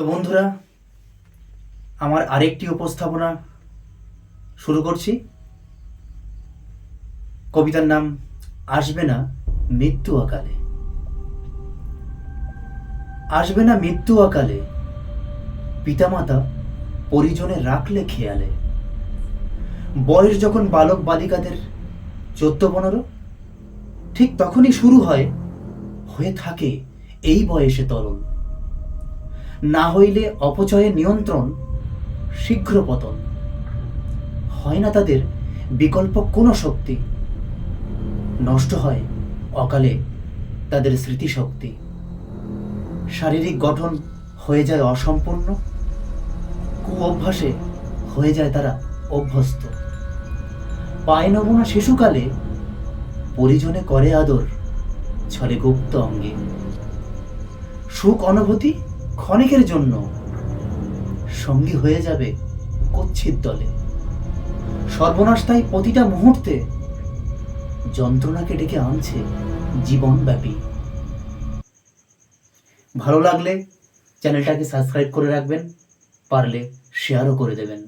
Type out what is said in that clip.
তো বন্ধুরা, আমার আরেকটি উপস্থাপনা শুরু করছি। কবিতার নাম আসবে না মৃত্যু অকালে আসবে না মৃত্যু অকালে পিতামাতা পরিজনে রাখলে খেয়ালে। বয়স যখন বালক বালিকাদের চোদ্দ পনেরো, ঠিক তখনই শুরু হয়, হয়ে থাকে এই বয়সে তরল না হইলে অপচয়ের নিয়ন্ত্রণ শীঘ্র পতন হয় না তাদের বিকল্প কোনো শক্তি, নষ্ট হয় অকালে তাদের স্মৃতিশক্তি। শারীরিক গঠন হয়ে যায় অসম্পূর্ণ কু অভ্যাসে হয়ে যায় তারা অভ্যস্ত। পায় নমুনা শিশুকালে পরিজনে করে আদর, ছলে গুপ্ত অঙ্গে। সুখ অনুভূতি ক্ষণিকের জন্য সঙ্গী হয়ে যাবে কচ্ছিত দলে। সর্বনাশ তাই প্রতিটা মুহূর্তে যন্ত্রণাকে ডেকে আনছে জীবনব্যাপী। ভালো লাগলে চ্যানেলটাকে সাবস্ক্রাইব করে রাখবেন, পারলে শেয়ারও করে দেবেন।